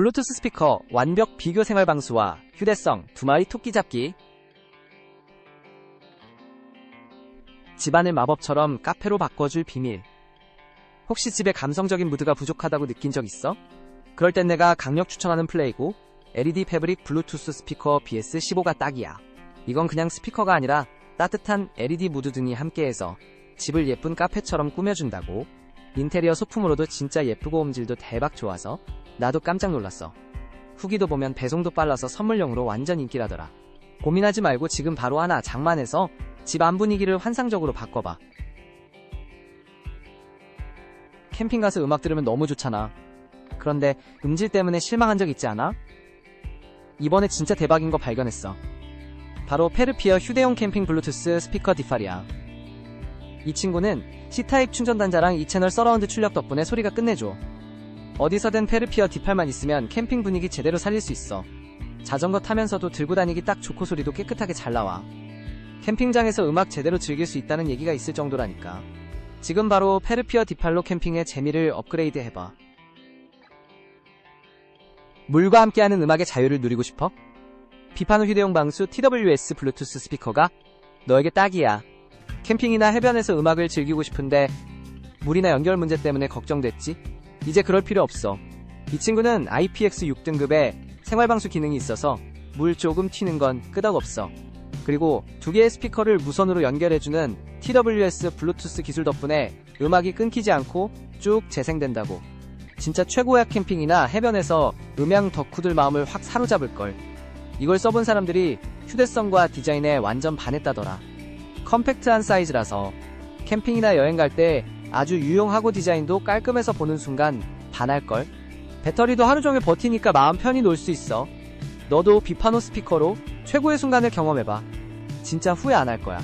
블루투스 스피커 완벽 비교 생활 방수와 휴대성 두 마리 토끼 잡기. 집안을 마법처럼 카페로 바꿔줄 비밀. 혹시 집에 감성적인 무드가 부족하다고 느낀 적 있어? 그럴 땐 내가 강력 추천하는 플레이고 LED 패브릭 블루투스 스피커 BS15가 딱이야. 이건 그냥 스피커가 아니라 따뜻한 LED 무드 등이 함께해서 집을 예쁜 카페처럼 꾸며준다고. 인테리어 소품으로도 진짜 예쁘고 음질도 대박 좋아서 나도 깜짝 놀랐어. 후기도 보면 배송도 빨라서 선물용으로 완전 인기라더라. 고민하지 말고 지금 바로 하나 장만해서 집 안 분위기를 환상적으로 바꿔봐. 캠핑 가서 음악 들으면 너무 좋잖아. 그런데 음질 때문에 실망한 적 있지 않아? 이번에 진짜 대박인 거 발견했어. 바로 페르피어 휴대용 캠핑 블루투스 스피커 디팔이야. 이 친구는 C타입 충전 단자랑 2채널 서라운드 출력 덕분에 소리가 끝내줘. 어디서든 페르피어 디팔만 있으면 캠핑 분위기 제대로 살릴 수 있어. 자전거 타면서도 들고 다니기 딱 좋고 소리도 깨끗하게 잘 나와. 캠핑장에서 음악 제대로 즐길 수 있다는 얘기가 있을 정도라니까. 지금 바로 페르피어 디팔로 캠핑의 재미를 업그레이드 해봐. 물과 함께하는 음악의 자유를 누리고 싶어? 비파노 휴대용 방수 TWS 블루투스 스피커가 너에게 딱이야. 캠핑이나 해변에서 음악을 즐기고 싶은데 물이나 연결 문제 때문에 걱정됐지? 이제 그럴 필요 없어. 이 친구는 IPX6 등급의 생활방수 기능이 있어서 물 조금 튀는 건 끄덕없어. 그리고 두 개의 스피커를 무선으로 연결해주는 TWS 블루투스 기술 덕분에 음악이 끊기지 않고 쭉 재생된다고. 진짜 최고야 캠핑이나 해변에서 음향 덕후들 마음을 확 사로잡을걸. 이걸 써본 사람들이 휴대성과 디자인에 완전 반했다더라. 컴팩트한 사이즈라서 캠핑이나 여행 갈 때 아주 유용하고 디자인도 깔끔해서 보는 순간 반할걸? 배터리도 하루 종일 버티니까 마음 편히 놀 수 있어. 너도 비파노 스피커로 최고의 순간을 경험해봐. 진짜 후회 안 할 거야.